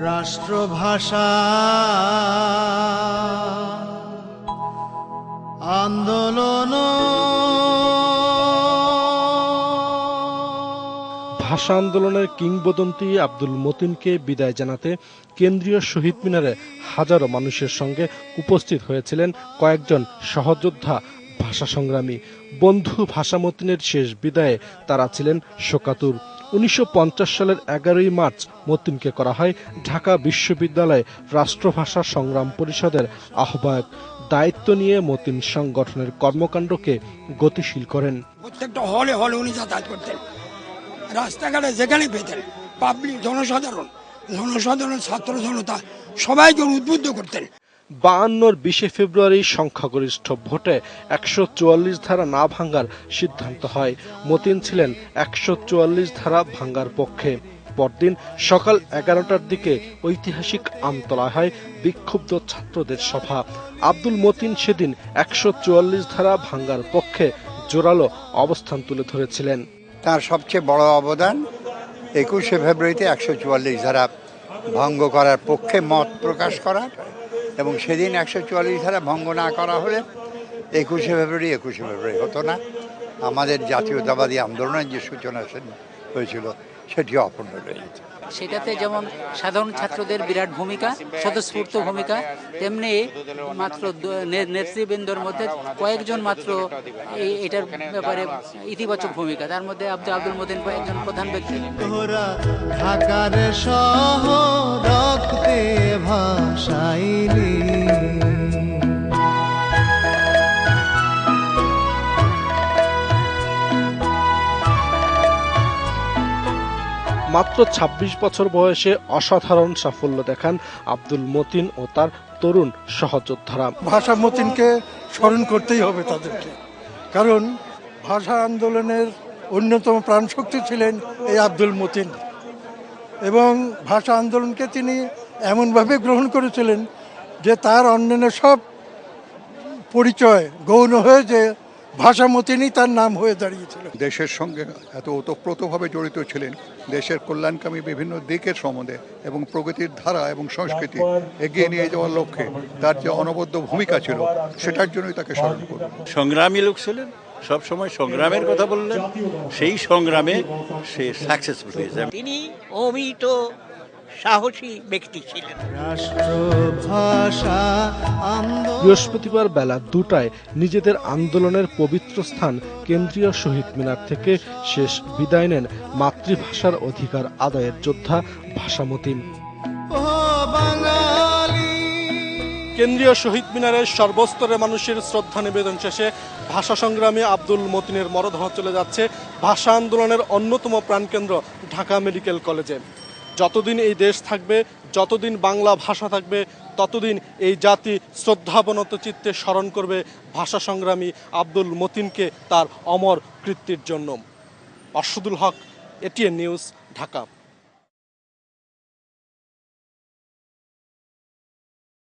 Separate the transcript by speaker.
Speaker 1: রাষ্ট্রভাষা। আন্দোলন।
Speaker 2: ভাষা আন্দোলনের কিংবদন্তি আব্দুল মতিনকে বিদায় জানাতে কেন্দ্রীয় শহীদ মিনারে হাজারো মানুষের সঙ্গে উপস্থিত হয়েছিলেন কয়েকজন সহযোদ্ধা ভাষা সংগ্রামী। বন্ধু ভাষা মতিনের শেষ বিদায়ে তারা ছিলেন শোকাতুর। উনিশশো পঞ্চাশ সালের এগারোই মার্চ মতিনকে করা হয় ঢাকা বিশ্ববিদ্যালয়ে রাষ্ট্রভাষা সংগ্রাম পরিষদের আহ্বায়ক। দায়িত্ব নিয়ে মতিন সংগঠনের কর্মকাণ্ডকে গতিশীল করেন।
Speaker 3: প্রত্যেকটা হলে হলে উনি যাতায়াত করতেন। রাস্তাঘাটে যেখানে পেতেন পাবলিক জনসাধারণ জনসাধারণ ছাত্র জনতা সবাইকে উদ্বুদ্ধ করতেন।
Speaker 2: বায়ান্নর বিশে ফেব্রুয়ারি সংখ্যাগরিষ্ঠ ভোটে একশো চুয়াল্লিশ ধারা না ভাঙ্গার সিদ্ধান্ত হয়। মতিন ছিলেন একশো চুয়াল্লিশ ধারা ভাঙ্গার পক্ষে। পরদিন সকাল এগারোটার দিকে ঐতিহাসিক আমতলা হয় বিক্ষুব্ধ ছাত্রদের সভা। আব্দুল মতিন সেদিন একশো চুয়াল্লিশ ধারা ভাঙ্গার পক্ষে জোরালো অবস্থান তুলে ধরেছিলেন।
Speaker 4: তার সবচেয়ে বড় অবদান একুশে ফেব্রুয়ারিতে একশো চুয়াল্লিশ ধারা ভঙ্গ করার পক্ষে মত প্রকাশ করার এবং সেদিন একশো চুয়াল্লিশ ধারা ভঙ্গ না করা হলে একুশে ফেব্রুয়ারি একুশে ফেব্রুয়ারি হতো না। আমাদের জাতীয়তাবাদী আন্দোলনের যে সূচনা হয়েছিল সেটিও অপূর্ণ রয়ে যেত
Speaker 5: সেটাতে যেমন সাধারণ ছাত্রদের বিরাট ভূমিকা স্বতঃস্ফূর্ত ভূমিকা তেমনি মাত্র নে- নেতৃবৃন্দর মধ্যে কয়েকজন মাত্র এই- এটার ব্যাপারে ইতিবাচক ভূমিকা। তার মধ্যে আব্দুল আব্দুল মদিন কয়েকজন প্রধান ব্যক্তি।
Speaker 1: ঢাকার সহ রক্তে ভাসাইলি।
Speaker 2: মাত্র ২৬ বছর বয়সে অসাধারণ সাফল্য দেখান আব্দুল মতিন ও তার তরুণ সহযোদ্ধারা।
Speaker 6: ভাষা মতিনকে স্মরণ করতেই হবে তাদেরকে। কারণ ভাষা আন্দোলনের অন্যতম প্রাণশক্তি ছিলেন এই আব্দুল মতিন। এবং ভাষা আন্দোলনকে তিনি এমনভাবে গ্রহণ করেছিলেন যে তার অন্যান্য সব পরিচয় গৌণ হয়ে যে ভাষা মতিনই তার নাম হয়ে দাঁড়িয়েছিল।
Speaker 7: দেশের সঙ্গে এত ওতপ্রোতভাবে জড়িত ছিলেন দেশের কল্যাণকামী বিভিন্ন দিকের সম্বন্ধে এবং প্রগতির ধারা এবং সংস্কৃতি এগিয়ে নিয়ে যাওয়ার লক্ষ্যে তার যে অনবদ্য ভূমিকা ছিল সেটার জন্যই তাকে স্মরণ করব
Speaker 8: সংগ্রামী লোক ছিলেন সব সময় সংগ্রামের কথা বললেন সেই সংগ্রামে সে সাকসেসফুল হয়েছে
Speaker 9: তিনি অমিত সাহসী ব্যক্তি ছিলেন।
Speaker 1: রাষ্ট্রভাষা আন্দোলন।
Speaker 2: বৃহস্পতিবার বেলা দুটায় নিজেদের আন্দোলনের পবিত্র স্থান কেন্দ্রীয় শহীদ মিনার থেকে শেষ বিদায় নেন মাতৃভাষার অধিকার আদায়ের যোদ্ধা
Speaker 1: বাঙালি।
Speaker 2: কেন্দ্রীয় শহীদ মিনারের সর্বস্তরের মানুষের শ্রদ্ধা নিবেদন শেষে ভাষা সংগ্রামী আব্দুল মতিনের মরদেহ চলে যাচ্ছে ভাষা আন্দোলনের অন্যতম প্রাণকেন্দ্র ঢাকা মেডিকেল কলেজে। যতদিন এই দেশ থাকবে, যতদিন বাংলা ভাষা থাকবে, ততদিন এই জাতি শ্রদ্ধাবনত চিত্তে স্মরণ করবে ভাষা সংগ্রামী আব্দুল মতিনকে তার অমর কৃত্তির জন্য। Arshadul Haque, ATN news, Dhaka.